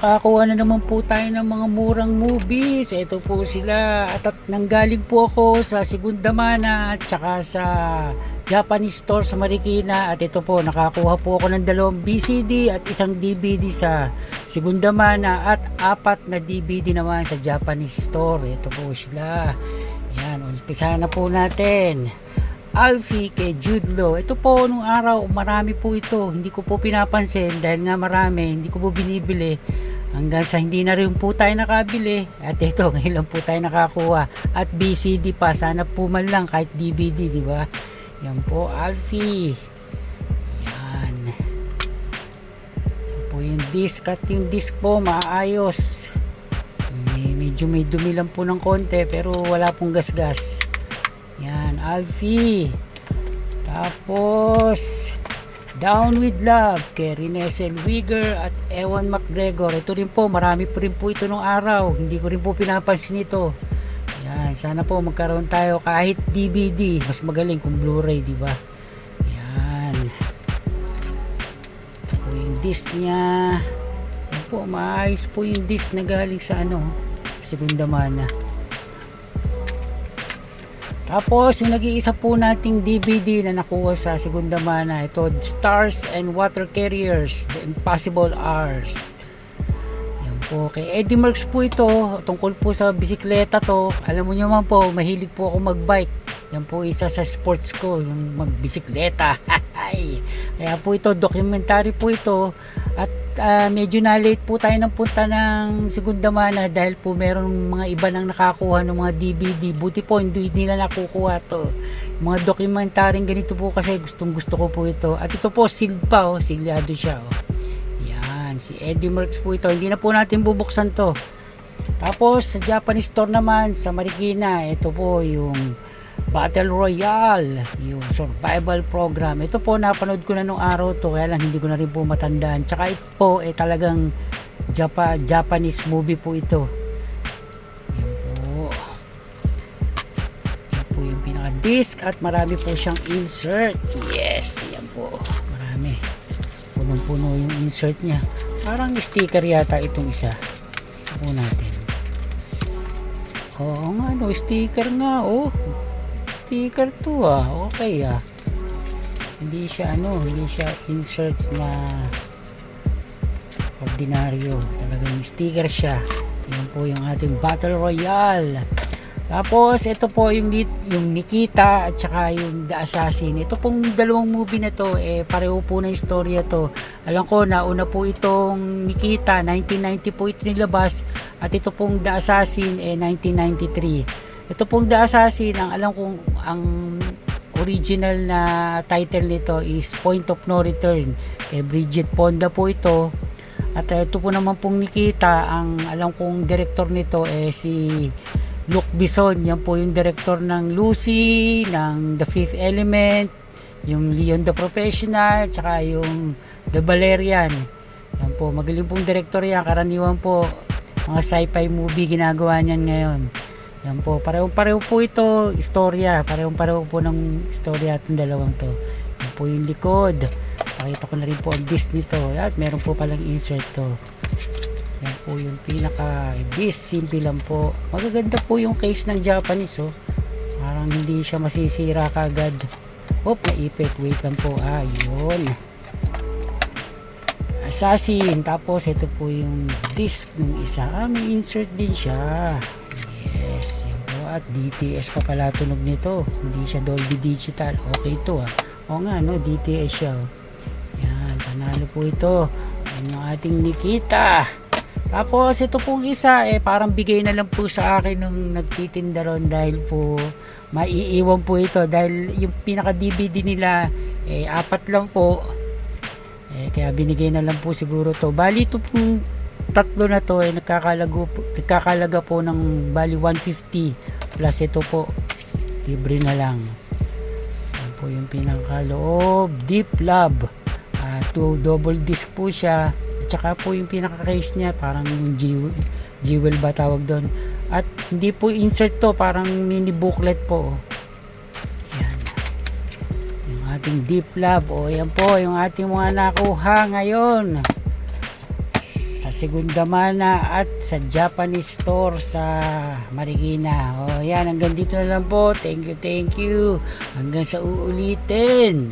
Nakakuha na naman po tayo ng mga murang movies. Ito po sila. At, at nanggaling po ako sa Segunda Mana at saka sa Japanese store sa Marikina. At ito po, nakakuha po ako ng dalawang BCD at isang DVD sa Segunda Mana at apat na DVD naman sa Japanese store. Ito po sila. Yan, umpisahan na po natin. Alfie kay Jude Law. Ito po nung araw, marami po ito. Hindi ko po pinapansin dahil nga marami, hindi ko po binibili. Hanggang sa hindi na rin po tayo nakabili. At ito, ngayon lang po tayo nakakuha. At BCD pa, sana po man lang kahit DVD, di ba? Yan po, Alfie. Yan. Yan po yung disc. At yung disc po, maayos. May, medyo may dumi lang po ng konti, pero wala pong gasgas. Yan, Alfie. Tapos, Down with Love kay Rene Zellweger at Ewan McGregor. Ito rin po, marami po rin po ito nung araw. Hindi ko rin po pinapansin ito. Yan, sana po magkaroon tayo kahit DVD. Mas magaling kung Blu-ray, di ba? Yan. Ito po yung disc niya. Yan po, maayos po yung disc na galing sa ano, Segunda Mana. Tapos, yung nag-iisa po nating DVD na nakuha sa Segunda Mana, ito, Stars and Water Carriers, The Impossible Hours. Yan po, kay Eddie Merckx po ito, tungkol po sa bisikleta to. Alam mo naman po, mahilig po ako magbike. Yan po isa sa sports ko, yung magbisikleta. Kaya po ito, documentary po ito. At ah, medyo na-late po tayo ng punta ng Segunda Mana dahil po meron mga iba nang nakakuha ng mga DVD. Buti po hindi nila nakukuha to. Mga documentaryong ganito po kasi gustong gusto ko po ito. At ito po sealed pa oh, sealyado siya oh. Yan, si Eddie Merckx po ito. Hindi na po natin bubuksan to. Tapos sa Japanese store naman sa Marikina, ito po yung Battle Royale, yung survival program. Ito po napanood ko na nung araw to, kaya lang hindi ko na rin po matandaan. Tsaka ito po eh talagang Japa, Japanese movie po ito. Yan po. Yan po yung pinaka-disc at marami po siyang insert. Yes, yan po. Marami. Punong-puno yung insert niya. Parang sticker yata itong isa. Ito natin. Oo nga, no, sticker nga, oh. Sticker to ah, okay ah. Hindi siya ano, hindi siya insert na ordinaryo. Talagang sticker siya. Yan po yung ating Battle Royale. Tapos, ito po yung, yung Nikita at saka yung The Assassin. Ito pong dalawang movie na to, eh, pareho po na istorya to. Alam ko, nauna po itong Nikita, 1990 po ito nilabas. At ito pong The Assassin, eh, 1993. Ito pong The Assassin, ang alam kong, ang original na title nito is Point of No Return. Kay Bridget Fonda po ito. At ito po naman pong Nikita, ang alam kong director nito eh si Luc Bison. Yan po yung director ng Lucy, ng The Fifth Element, yung Leon the Professional, tsaka yung The Valerian. Yan po, magaling pong director yan. Karaniwan po, mga sci-fi movie ginagawa niyan ngayon. Yan po, parehong pareho po ito, istorya. Parehong pareho po ng istorya itong dalawang to. Yan po yung likod. Pakita ko na rin po ang disc nito. At meron po palang insert to. Yan po yung pinaka disc. Simple lang po. Magaganda po yung case ng Japanese oh. Parang hindi siya masisira kagad. Hop, naipit. Wait lang po. Ah, yun. Assassin. Tapos ito po yung disc ng isa. Ah, may insert din siya. At DTS pa pala tunog nito. Hindi siya Dolby Digital. Okay to ah. O nga no, DTS siya. Oh. Yan, panalo po ito. Yan yung ating Nikita. Tapos ito pong isa eh parang bigay na lang po sa akin nung nagtitinda ron dahil po maiiwan po ito dahil yung pinaka DVD nila eh apat lang po eh kaya binigay na lang po siguro to bali ito pong tatlo na to eh nagkakalago po, nagkakalaga po ng bali 150 plus ito po libre na lang. Yan po yung pinakaloob deep lab. Uh, two double disc po siya. At saka po yung pinaka case niya parang yung jewel, jewel ba tawag doon? At hindi po insert to parang mini booklet po yan. Yung ating deep lab o yan po yung ating mga nakuha ngayon sa Segunda Mana at sa Japanese store sa Marikina. O yan, hanggang dito na lang po. Thank you, thank you. Hanggang sa uulitin.